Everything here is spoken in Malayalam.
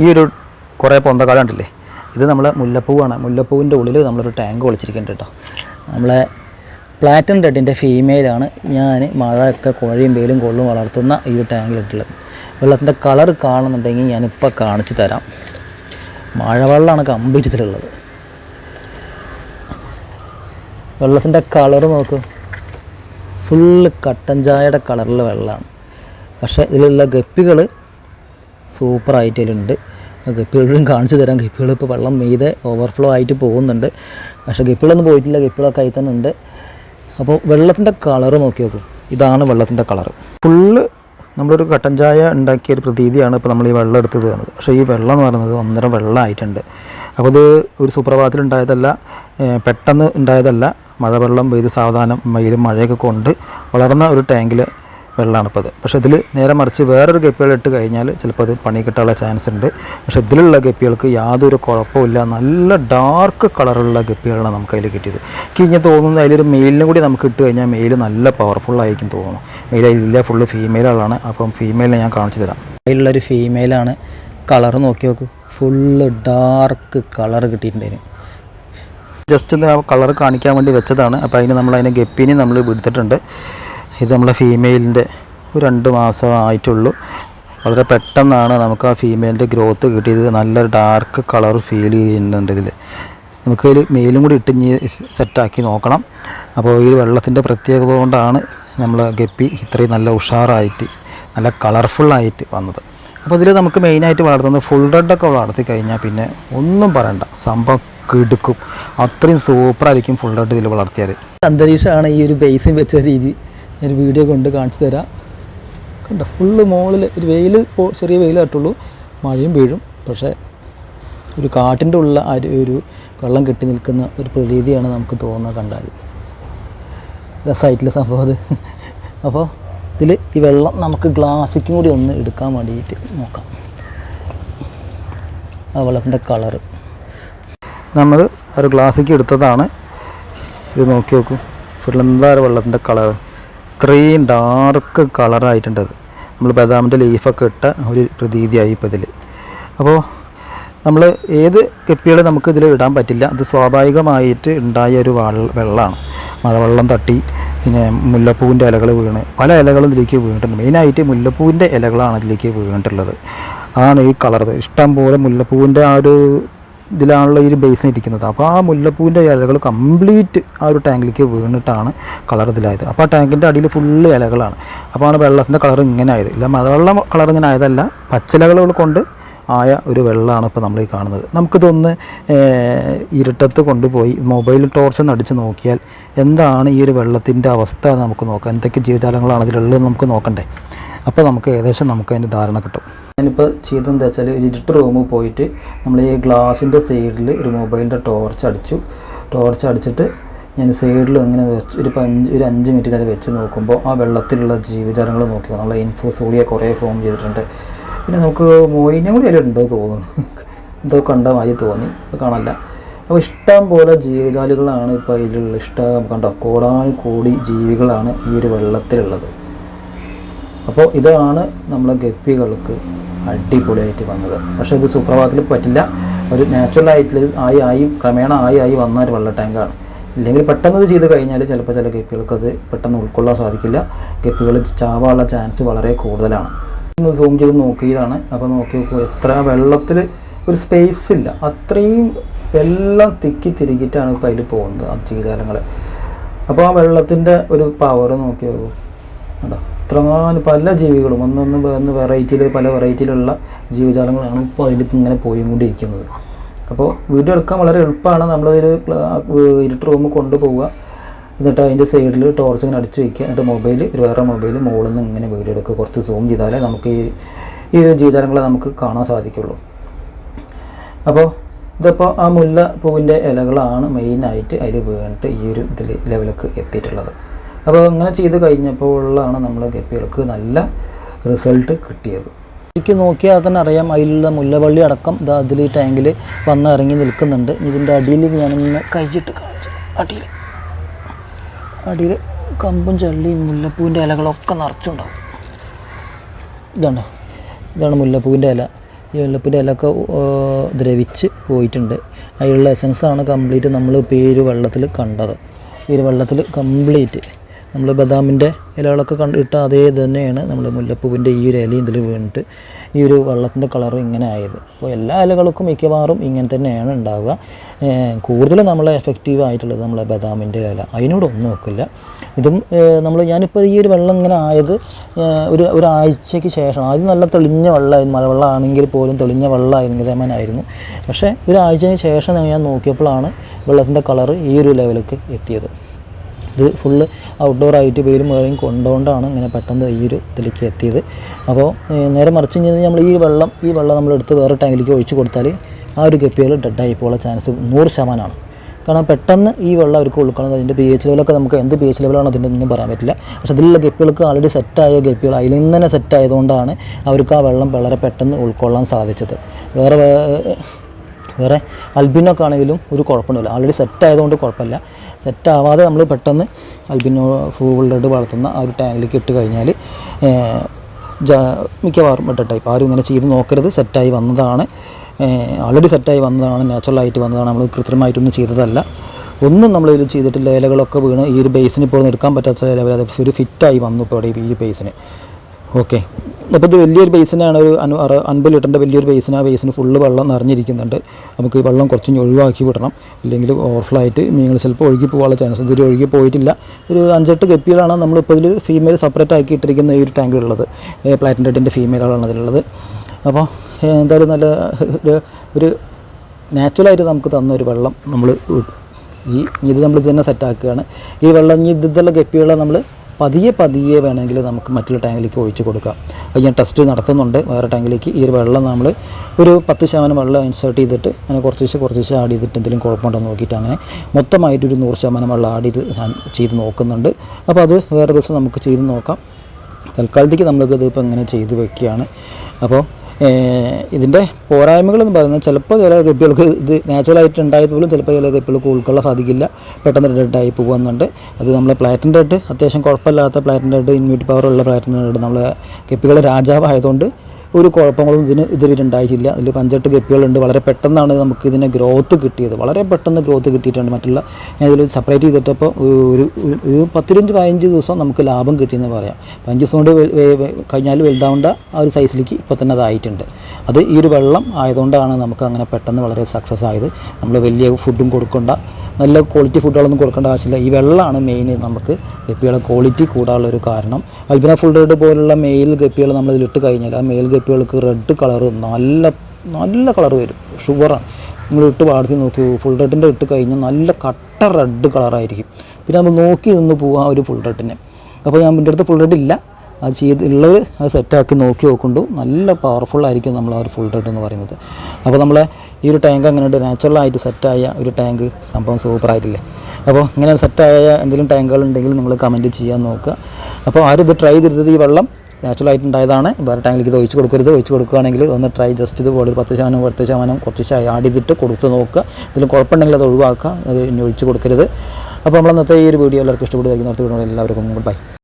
ഈ ഒരു കുറേ പൊന്തക്കാട് ഉണ്ടല്ലേ? ഇത് നമ്മൾ മുല്ലപ്പൂവാണ്. മുല്ലപ്പൂവിന്റെ ഉള്ളിൽ നമ്മളൊരു ടാങ്ക് ഒളിച്ചിരിക്കുന്നുണ്ട് കേട്ടോ. നമ്മളെ പ്ലാറ്റൻ റെഡിന്റെ ഫീമെയിലാണ് ഞാൻ മഴയൊക്കെ കുഴയും വെയിലും കൊള്ളും വളർത്തുന്ന ഈ ഒരു ടാങ്കിലിട്ടുള്ളത് വെള്ളത്തിന്റെ കളർ കാണുന്നുണ്ടെങ്കിൽ ഞാനിപ്പോൾ കാണിച്ചു തരാം. മഴവെള്ളമാണ് കംപ്ലീറ്റ് ഇതിലുള്ളത് വെള്ളത്തിന്റെ കളർ നോക്കൂ. ഫുള്ള് കട്ടൻ ചായയുടെ കളറിലുള്ള വെള്ളമാണ്. പക്ഷേ ഇതിലുള്ള ഗപ്പികൾ സൂപ്പറായിട്ട് ഇതിലുണ്ട്. ഗപ്പികളും കാണിച്ചു തരാം. ഗപ്പികൾ ഇപ്പോൾ വെള്ളം മീതെ ഓവർഫ്ലോ ആയിട്ട് പോകുന്നുണ്ട്. പക്ഷേ ഗപ്പികളൊന്നും പോയിട്ടില്ല. ഗപ്പികളൊക്കെ ആയി തന്നെ ഉണ്ട്. അപ്പോൾ വെള്ളത്തിന്റെ കളറ് നോക്കി നോക്കൂ. ഇതാണ് വെള്ളത്തിന്റെ കളറ് ഫുള്ള് നമ്മളൊരു കട്ടൻ ചായ ഉണ്ടാക്കിയ ഒരു പ്രതീതിയാണ് ഇപ്പോൾ നമ്മൾ ഈ വെള്ളം എടുത്ത് തന്നത് പക്ഷേ ഈ വെള്ളം എന്ന് പറയുന്നത് ഒന്നര വെള്ളമായിട്ടുണ്ട്. അപ്പോൾ ഇത് ഒരു സുപ്രഭാതത്തിൽ ഉണ്ടായതല്ല പെട്ടെന്ന് ഉണ്ടായതല്ല. മഴവെള്ളം പെയ്ത് സാവധാനം വെയിലും മഴയൊക്കെ കൊണ്ട് വളർന്ന ഒരു ടാങ്കിൽ വെള്ളമാണ് അത് പക്ഷേ ഇതിൽ നേരെ മറിച്ച് വേറൊരു ഗപ്പികൾ ഇട്ട് കഴിഞ്ഞാൽ ചിലപ്പോൾ അത് പണി കിട്ടാനുള്ള ചാൻസ് ഉണ്ട്. പക്ഷേ ഇതിലുള്ള ഗപ്പികൾക്ക് യാതൊരു കുഴപ്പമില്ല നല്ല ഡാർക്ക് കളറുള്ള ഗപ്പികളാണ് നമുക്ക് അതിൽ കിട്ടിയത്. ഇങ്ങനെ തോന്നുന്നത് അതിലൊരു മെയിലിനും കൂടി നമുക്ക് ഇട്ട് കഴിഞ്ഞാൽ മെയിൽ നല്ല പവർഫുള്ളായിരിക്കും തോന്നുന്നു. മെയിൽ അതിലില്ല ഫുള്ള് ഫീമെയിലുകളാണ് അപ്പം ഫീമെയിലിനെ ഞാൻ കാണിച്ചു തരാം. അതിലുള്ളൊരു ഫീമെയിലാണ് കളർ നോക്കി നോക്ക്. ഫുള്ള് ഡാർക്ക് കളർ കിട്ടിയിട്ടുണ്ടായിരുന്നു ജസ്റ്റ് ഒന്ന് ആ കളർ കാണിക്കാൻ വേണ്ടി വെച്ചതാണ്. അപ്പോൾ അതിന് നമ്മൾ അതിനെ ഗപ്പിനെ നമ്മൾ എടുത്തിട്ടുണ്ട് ഇത് നമ്മളെ ഫീമെയിലിന്റെ ഒരു രണ്ട് മാസമായിട്ടുള്ളൂ. വളരെ പെട്ടെന്നാണ് നമുക്ക് ആ ഫീമെയിലിന്റെ ഗ്രോത്ത് കിട്ടിയത്. നല്ല ഡാർക്ക് കളർ ഫീൽ ചെയ്യുന്നുണ്ട് ഇതിൽ നമുക്കതിൽ മെയിലും കൂടി ഇട്ട് സെറ്റാക്കി നോക്കണം. അപ്പോൾ ഈ വെള്ളത്തിന്റെ പ്രത്യേകത കൊണ്ടാണ് നമ്മൾ ഗപ്പി ഇത്രയും നല്ല ഉഷാറായിട്ട് നല്ല കളർഫുള്ളായിട്ട് വന്നത്. അപ്പോൾ ഇതിൽ നമുക്ക് മെയിനായിട്ട് വളർത്തുന്നത് ഫുൾ റെഡൊക്കെ വളർത്തി കഴിഞ്ഞാൽ പിന്നെ ഒന്നും പറയണ്ട. സംഭവം കിടുക്കും. അത്രയും സൂപ്പറായിരിക്കും ഫുൾ റെഡ് ഇതിൽ വളർത്തിയാൽ അന്തരീക്ഷമാണ് ഈ ഒരു ബേസിൻ വെച്ച രീതി. ഒരു വീഡിയോ കൊണ്ട് കാണിച്ചു തരാം. കണ്ട ഫുള്ള് മുകളിൽ ഒരു വെയിൽ ചെറിയ വെയിൽ തട്ടുള്ളൂ മഴയും വീഴും. പക്ഷേ ഒരു കാട്ടിന്റെ ഉള്ള ഒരു- വെള്ളം കെട്ടി നിൽക്കുന്ന ഒരു പ്രതീതിയാണ് നമുക്ക് തോന്നുന്നത് കണ്ടാൽ. രസമായിട്ടുള്ള സംഭവം അത്? അപ്പോൾ ഇതിൽ ഈ വെള്ളം നമുക്ക് ഗ്ലാസ്സിക്കും കൂടി ഒന്ന് എടുക്കാൻ വേണ്ടിയിട്ട് നോക്കാം. ആ വെള്ളത്തിന്റെ കളറ് നമ്മൾ ഒരു ഗ്ലാസ്സിക്ക് എടുത്തതാണ്. ഇത് നോക്കി നോക്കൂ. ഫുൾ എന്താ വെള്ളത്തിന്റെ കളർ ഇത്രയും ഡാർക്ക് കളറായിട്ടുണ്ടത് നമ്മൾ ബദാമിന്റെ ലീഫൊക്കെ ഇട്ട ഒരു പ്രതീതിയായി ഇപ്പോൾ ഇതിൽ അപ്പോൾ നമ്മൾ ഏത് കെപ്പികൾ നമുക്ക് ഇതിൽ ഇടാൻ പറ്റില്ല അത് സ്വാഭാവികമായിട്ട് ഉണ്ടായ ഒരു വെള്ള വെള്ളമാണ് മഴവെള്ളം തട്ടി പിന്നെ മുല്ലപ്പൂവിന്റെ ഇലകൾ വീണ് പല ഇലകളും ഇതിലേക്ക് വീണിട്ടുണ്ട്. മെയിനായിട്ട് മുല്ലപ്പൂവിന്റെ ഇലകളാണ് ഇതിലേക്ക് വീണിട്ടുള്ളത്. ആണ് ഈ കളർ ഇഷ്ടം പോലെ മുല്ലപ്പൂവിന്റെ ആ ഒരു ഇതിലാണല്ലോ ഈ ബേസിന് ഇരിക്കുന്നത്. അപ്പോൾ ആ മുല്ലപ്പൂവിന്റെ ഇലകൾ കംപ്ലീറ്റ് ആ ഒരു ടാങ്കിലേക്ക് വീണിട്ടാണ് കളർ ഇതിലായത്. അപ്പോൾ ആ ടാങ്കിന്റെ അടിയിൽ ഫുള്ള് ഇലകളാണ്. അപ്പോൾ ആണ് വെള്ളത്തിന്റെ കളർ ഇങ്ങനെ ആയത്. ഇല്ല മഴവെള്ളം കളർ ഇങ്ങനെ ആയതല്ല പച്ചിലകൾ കൊണ്ട് ആയ ഒരു വെള്ളമാണ് ഇപ്പോൾ നമ്മൾ ഈ കാണുന്നത്. നമുക്കിതൊന്ന് ഇരുട്ടത്ത് കൊണ്ടുപോയി മൊബൈൽ ടോർച്ച് ഒന്ന് അടിച്ച് നോക്കിയാൽ എന്താണ് ഈ ഒരു വെള്ളത്തിന്റെ അവസ്ഥ നമുക്ക് നോക്കാം. എന്തൊക്കെ ജീവജാലങ്ങളാണ് അതിലുള്ളത് നമുക്ക് നോക്കണ്ടേ? അപ്പോൾ നമുക്ക് ഏകദേശം നമുക്ക് അതിന്റെ ധാരണ കിട്ടും. ഞാനിപ്പോൾ ചെയ്തതെന്താ വെച്ചാൽ ഒരു ഇരുട്ട് റൂമിൽ പോയിട്ട് നമ്മൾ ഈ ഗ്ലാസിന്റെ സൈഡിൽ ഒരു മൊബൈലിന്റെ ടോർച്ച് അടിച്ചു. ടോർച്ച് അടിച്ചിട്ട് ഞാൻ സൈഡിൽ ഇങ്ങനെ വെച്ച് ഒരു അഞ്ച് ഒരു അഞ്ച് മിനിറ്റ് നേരം വെച്ച് നോക്കുമ്പോൾ ആ വെള്ളത്തിലുള്ള ജീവജാലങ്ങൾ നോക്കി നമ്മൾ ഇൻഫോസോളിയ കുറേ ഫോം ചെയ്തിട്ടുണ്ട്. പിന്നെ നമുക്ക് മോയിനെ കൂടി അതിലുണ്ടോ തോന്നുന്നു. എന്തോ കണ്ട മാതിരി തോന്നി. ഇപ്പോൾ കാണാനില്ല. അപ്പോൾ ഇഷ്ടം പോലെ ജീവജാലികളാണ് ഇപ്പോൾ അതിലുള്ള ഇഷ്ടം കണ്ട? കോടാനും കോടി ജീവികളാണ് ഈ ഒരു വെള്ളത്തിലുള്ളത്. അപ്പോൾ ഇതാണ് നമ്മളെ ഗപ്പികൾക്ക് അടിപൊളിയായിട്ട് വന്നത്. പക്ഷേ ഇത് സുപ്രഭാതത്തിൽ പറ്റില്ല. ഒരു നാച്ചുറൽ ആയിട്ട് ആയി ആയി ക്രമേണ ആയി ആയി വന്ന ഒരു വെള്ള ടാങ്കാണ് ഇല്ലെങ്കിൽ പെട്ടെന്ന് ഇത് ചെയ്ത് കഴിഞ്ഞാൽ ചിലപ്പോൾ ചില ഗപ്പികൾക്ക് അത് പെട്ടെന്ന് ഉൾക്കൊള്ളാൻ സാധിക്കില്ല. ഗപ്പികൾ ചാവാനുള്ള ചാൻസ് വളരെ കൂടുതലാണ്. ഒന്ന് സൂം ചെയ്ത് നോക്കിയതാണ്. അപ്പോൾ നോക്കി നോക്കുമ്പോൾ എത്ര വെള്ളത്തിൽ ഒരു സ്പേസ് ഇല്ല. അത്രയും എല്ലാം തിക്കി തിരികിട്ടാണ് ഇപ്പോൾ അതിൽ പോകുന്നത് ആ ജീവിതകാലങ്ങൾ അപ്പോൾ ആ വെള്ളത്തിന്റെ ഒരു പവർ നോക്കി നോക്കൂ ഇത്രമാനം പല ജീവികളും ഒന്നൊന്ന് ഒന്ന് വെറൈറ്റിയിൽ പല വെറൈറ്റിയിലുള്ള ജീവജാലങ്ങളാണ് ഇപ്പോൾ അതിൽ ഇങ്ങനെ പോയി പോയിക്കൊണ്ടിരിക്കുന്നത്. അപ്പോൾ വീഡിയോ എടുക്കാൻ വളരെ എളുപ്പമാണ്. നമ്മളതിൽ ഇരുട്ട് റൂമ് കൊണ്ടുപോവുക. എന്നിട്ട് അതിന്റെ സൈഡിൽ ടോർച്ച് ഇങ്ങനെ അടിച്ച് വയ്ക്കുക എന്നിട്ട് മൊബൈൽ ഒരു വേറെ മൊബൈൽ മുകളിൽ നിന്ന് ഇങ്ങനെ വീഡിയോ എടുക്കുക. കുറച്ച് സൂം ചെയ്താലേ നമുക്ക് ഈ ഈ ഒരു ജീവജാലങ്ങളെ നമുക്ക് കാണാൻ സാധിക്കുള്ളൂ. അപ്പോൾ ഇതിപ്പോൾ ആ മുല്ല പൂവിന്റെ ഇലകളാണ് മെയിനായിട്ട് അതിൽ വീണിട്ട് ഈ ഒരു ഇതിൽ ലെവലൊക്കെ എത്തിയിട്ടുള്ളത്. അപ്പോൾ അങ്ങനെ ചെയ്ത് കഴിഞ്ഞപ്പോഴാണ് നമ്മൾ ഗപ്പികൾക്ക് നല്ല റിസൾട്ട് കിട്ടിയത്. എനിക്ക് നോക്കിയാൽ തന്നെ അറിയാം. അതിലുള്ള മുല്ലവള്ളി അടക്കം ഇതാ അതിൽ ഈ ടാങ്കിൽ വന്ന് ഇറങ്ങി നിൽക്കുന്നുണ്ട്. ഇതിന്റെ അടിയിൽ ഞാനിങ്ങനെ കഴിച്ചിട്ട് കാണിച്ചു. അടിയിൽ. അടിയിൽ കമ്പും ചള്ളിയും മുല്ലപ്പൂവിന്റെ ഇലകളൊക്കെ നിറച്ചുണ്ടാവും. ഇതാണ്. ഇതാണ് മുല്ലപ്പൂവിന്റെ ഇല. ഈ മുല്ലപ്പൂവിന്റെ ഇലയൊക്കെ ദ്രവിച്ച് പോയിട്ടുണ്ട്. അതിലുള്ള എസൻസാണ് കംപ്ലീറ്റ് നമ്മൾ പേര് വെള്ളത്തിൽ കണ്ടത്. ഈ വെള്ളത്തിൽ കംപ്ലീറ്റ് നമ്മൾ ബദാമിന്റെ ഇലകളൊക്കെ കണ്ടിട്ട് അതേ തന്നെയാണ് നമ്മൾ മുല്ലപ്പൂവിന്റെ ഈ ഒരു ഇലയും ഇതിൽ വീണിട്ട് ഈ ഒരു വെള്ളത്തിന്റെ കളർ ഇങ്ങനെ ആയത്. അപ്പോൾ എല്ലാ ഇലകൾക്കും മിക്കവാറും ഇങ്ങനെ തന്നെയാണ് ഉണ്ടാവുക. കൂടുതൽ നമ്മളെ എഫക്റ്റീവ് ആയിട്ടുള്ളത് നമ്മളെ ബദാമിന്റെ ഇല. അതിനോടൊന്നും നോക്കില്ല ഇതും നമ്മൾ ഞാനിപ്പോൾ ഈ ഒരു വെള്ളം ഇങ്ങനെ ആയത് ഒരു ഒരാഴ്ചയ്ക്ക് ശേഷം ആദ്യം നല്ല തെളിഞ്ഞ വെള്ളമായിരുന്നു. മഴവെള്ളമാണെങ്കിൽ പോലും തെളിഞ്ഞ വെള്ളമായിരുന്നു ഇതേമാനായിരുന്നു പക്ഷേ ഒരാഴ്ചയ്ക്ക് ശേഷം ഞാൻ നോക്കിയപ്പോഴാണ് വെള്ളത്തിന്റെ കളറ് ഈ ഒരു ലെവലിലേക്ക് എത്തിയത്. ഇത് ഫുള്ള് ഔട്ട്ഡോർ ആയിട്ട് വെയിലും മഴയും കൊണ്ടുകൊണ്ടാണ് ഇങ്ങനെ പെട്ടെന്ന് ഈ ഒരു ഇതിലേക്ക് എത്തിയത്. അപ്പോൾ നേരെ മറിച്ച് കഴിഞ്ഞാൽ നമ്മൾ ഈ വെള്ളം ഈ വെള്ളം നമ്മൾ നമ്മളെടുത്ത് വേറെ ടാങ്കിലേക്ക് ഒഴിച്ച് കൊടുത്താൽ ആ ഒരു ഗപ്പികൾ ഡെഡായി പോകാനുള്ള ചാൻസ് നൂറ് ശതമാനമാണ്. കാരണം പെട്ടെന്ന് ഈ വെള്ളം അവർക്ക് ഉൾക്കൊള്ളുന്നത് അതിന്റെ പി എച്ച് ലെവലൊക്കെ നമുക്ക് എന്ത് പി എച്ച് ലെവലാണോ അതിന്റെ ഒന്നും പറയാൻ പറ്റില്ല. പക്ഷേ അതിലുള്ള ഗപ്പികൾക്ക് ആൾറെഡി സെറ്റായ ഗപ്പികൾ അതിൽ നിന്ന് തന്നെ സെറ്റായതുകൊണ്ടാണ് അവർക്ക് ആ വെള്ളം വളരെ പെട്ടെന്ന് ഉൾക്കൊള്ളാൻ സാധിച്ചത്. വേറെ വേറെ അൽബിനൊക്കെ ആണെങ്കിലും ഒരു കുഴപ്പമൊന്നുമില്ല. ആൾറെഡി സെറ്റായതുകൊണ്ട് കുഴപ്പമില്ല. സെറ്റ് ആവാതെ നമ്മൾ പെട്ടെന്ന് അൽബിനോ റെഡ് വളർത്തുന്ന ആ ഒരു ടാങ്കിലേക്ക് ഇട്ട് കഴിഞ്ഞാൽ മിക്കവാറും ഇട്ട ടൈപ്പ് ആരും ഇങ്ങനെ ചെയ്ത് നോക്കരുത്. സെറ്റായി വന്നതാണ്. ആൾറെഡി സെറ്റായി വന്നതാണ്. നാച്ചുറലായിട്ട് വന്നതാണ്. നമ്മൾ കൃത്രിമമായിട്ടൊന്നും ചെയ്തതല്ല. ഒന്നും നമ്മൾ ഇതിൽ ചെയ്തിട്ടില്ല. ഇലകളൊക്കെ വീണ് ഈ ഒരു ബേസിന് ഇപ്പോൾ എടുക്കാൻ പറ്റാത്ത ലെവൽ അത് ഒരു ഫിറ്റായി വന്നു ഇപ്പോൾ ഈ ബേസിന് ഓക്കെ. അപ്പോൾ ഇത് വലിയൊരു ബേസിനാണ് ഒരു അൻപത് ലിറ്ററിന്റെ വലിയൊരു ബേസിന് ആ ബേസിന് ഫുള്ള് വെള്ളം നിറഞ്ഞിരിക്കുന്നുണ്ട്. നമുക്ക് ഈ വെള്ളം കുറച്ചും ഒഴിവാക്കി വിടണം. ഇല്ലെങ്കിൽ ഓവർഫ്ലോ ആയിട്ട് മീനുകൾ ചിലപ്പോൾ ഒഴുകി പോകാനുള്ള ചാൻസ് ഇതുവരെ ഒഴുകി പോയിട്ടില്ല. ഒരു അഞ്ചെട്ട് ഗപ്പികളാണ് നമ്മളിപ്പോൾ ഇതിൽ ഫീമെയിൽ സെപ്പറേറ്റ് ആക്കി ഇട്ടിരിക്കുന്ന ഈ ഒരു ടാങ്കിലുള്ളത് പ്ലാറ്റിൻ ഡെഡിന്റെ ഫീമെയിലാണ് അതിലുള്ളത്. അപ്പോൾ എന്തായാലും നല്ല ഒരു ഒരു നാച്ചുറലായിട്ട് നമുക്ക് തന്ന ഒരു വെള്ളം നമ്മൾ ഈ ഇത് നമ്മൾ തന്നെ സെറ്റാക്കുകയാണ് ഈ വെള്ളം ഇതുള്ള ഗപ്പികളെ നമ്മൾ പതിയെ പതിയെ വേണമെങ്കിൽ നമുക്ക് മറ്റുള്ള ടാങ്കിലേക്ക് ഒഴിച്ച് കൊടുക്കാം. അത് ഞാൻ ടെസ്റ്റ് നടത്തുന്നുണ്ട്. വേറെ ടാങ്കിലേക്ക് ഈ വെള്ളം നമ്മൾ ഒരു പത്ത് ശതമാനം വെള്ളം ഇൻസേർട്ട് ചെയ്തിട്ട് അങ്ങനെ കുറച്ച് ദിവസം കുറച്ച് ദിവസം ആഡ് ചെയ്തിട്ട് എന്തെങ്കിലും കുഴപ്പമുണ്ടോ നോക്കിയിട്ട് അങ്ങനെ മൊത്തമായിട്ടൊരു നൂറ് ശതമാനം വെള്ളം ആഡ് ചെയ്ത് ചെയ്ത് നോക്കുന്നുണ്ട്. അപ്പോൾ അത് വേറെ ദിവസം നമുക്ക് ചെയ്ത് നോക്കാം. തൽക്കാലത്തേക്ക് നമ്മൾക്ക് ഇപ്പോൾ ഇങ്ങനെ ചെയ്ത് വയ്ക്കുകയാണ് അപ്പോൾ ഇതിന്റെ പോരായ്മകളെന്ന് പറയുന്നത് ചിലപ്പോൾ ചില ഗപ്പികൾക്ക് ഇത് നാച്ചുറലായിട്ട് ഉണ്ടായത് പോലും ചിലപ്പോൾ ചില ഗപ്പികൾക്ക് ഉൾക്കൊള്ളാൻ സാധിക്കില്ല. പെട്ടെന്ന് ഡെഡായി പോകുന്നുണ്ട് അത് നമ്മളെ പ്ലാറ്റിന്റെ ആയിട്ട് അത്യാവശ്യം കുഴപ്പമില്ലാത്ത പ്ലാറ്റിന്റെ ആയിട്ട് ഇൻവീറ്റ് പവർ ഉള്ള ആയിട്ട് നമ്മളെ ഗപ്പികളുടെ രാജാവായതുകൊണ്ട് ഒരു കുഴപ്പങ്ങളും ഇതിന് ഇതുവരെ ഉണ്ടായിട്ടില്ല അതിൽ പഞ്ചെട്ട് ഗപ്പികളുണ്ട്. വളരെ പെട്ടെന്നാണ് നമുക്ക് ഇതിനെ ഗ്രോത്ത് കിട്ടിയത്. വളരെ പെട്ടെന്ന് ഗ്രോത്ത് കിട്ടിയിട്ടുണ്ട് മറ്റുള്ള. ഇതിൽ സെപ്പറേറ്റ് ചെയ്തിട്ടപ്പോൾ ഒരു ഒരു- പത്തിരഞ്ച് പതിനഞ്ച് ദിവസം നമുക്ക് ലാഭം കിട്ടിയെന്ന് പറയാം. പതിനഞ്ച് ദിവസം കൊണ്ട് കഴിഞ്ഞാൽ വലുതാവേണ്ട ആ ഒരു സൈസിലേക്ക് ഇപ്പോൾ തന്നെ അതായിട്ടുണ്ട് അത് ഈ ഒരു വെള്ളം ആയതുകൊണ്ടാണ് നമുക്ക് അങ്ങനെ പെട്ടെന്ന് വളരെ സക്സസ് ആയത്. നമ്മൾ വലിയ ഫുഡും കൊടുക്കണ്ട. നല്ല ക്വാളിറ്റി ഫുഡുകളൊന്നും കൊടുക്കേണ്ട ആവശ്യമില്ല. ഈ വെള്ളമാണ് മെയിൻ നമുക്ക് ഗപ്പികളെ ക്വാളിറ്റി കൂടാനുള്ള ഒരു കാരണം. അൽബിന ഫുൾ റെഡ് പോലുള്ള മെയിൽ ഗപ്പികൾ നമ്മളിതിലിട്ട് കഴിഞ്ഞാൽ ആ മെയിൽ ഗപ്പികൾക്ക് റെഡ് കളർ നല്ല നല്ല കളർ വരും. ഷുഗറാണ് നിങ്ങൾ ഇട്ട് പാടത്തി നോക്കി. ഫുൾ റെഡിന്റെ ഇട്ട് കഴിഞ്ഞാൽ നല്ല കട്ട റെഡ് കളറായിരിക്കും പിന്നെ നമ്മൾ നോക്കി നിന്ന് പോവാം ഒരു ഫുൾ റെഡിനെ അപ്പോൾ ഞാൻ എന്റെ അടുത്ത് ഫുൾ റെഡ് ഇല്ല. അത് ചെയ്ത് ഉള്ളവർ അത് സെറ്റാക്കി നോക്കി നോക്കുമ്പോൾ നല്ല പവർഫുൾ ആയിരിക്കും നമ്മൾ ആ ഒരു ഫുൾ റെഡ് എന്ന് പറയുന്നത്. അപ്പോൾ നമ്മളെ ഈ ഒരു ടാങ്ക് അങ്ങനെ നാച്ചുറലായിട്ട് സെറ്റായ ഒരു ടാങ്ക് സംഭവം സൂപ്പർ സൂപ്പറായിട്ടില്ലേ അപ്പോൾ ഇങ്ങനെ സെറ്റായ എന്തെങ്കിലും ടാങ്കുകൾ ഉണ്ടെങ്കിൽ നിങ്ങൾ കമന്റ് ചെയ്യാൻ നോക്കുക. അപ്പോൾ ആരും ഇത് ട്രൈ ചെയ്തിരുന്നത് ഈ വെള്ളം. നാച്ചുറലായിട്ട് ഉണ്ടായതാണ്. വേറെ ടാങ്കിലേക്ക് ഇത് ഒഴിച്ച് കൊടുക്കരുത്. ഒഴിച്ച് കൊടുക്കുകയാണെങ്കിൽ ഒന്ന് ട്രൈ ജസ്റ്റ് ഇത് ഒരു പത്ത് ശതമാനം പത്ത് ശതമാനം കുറച്ച് ആഡ് ചെയ്തിട്ട് കൊടുത്ത് നോക്കുക. ഇതിലും കുഴപ്പമുണ്ടെങ്കിൽ അത് ഒഴിവാക്കുക. അത് ഇനി ഒഴിച്ച് കൊടുക്കരുത്. അപ്പോൾ നമ്മൾ ഇന്നത്തെ ഈ ഒരു വീഡിയോ എല്ലാവർക്കും ഇഷ്ടപ്പെടുകയായിരിക്കും നടത്തി എല്ലാവർക്കും ബൈ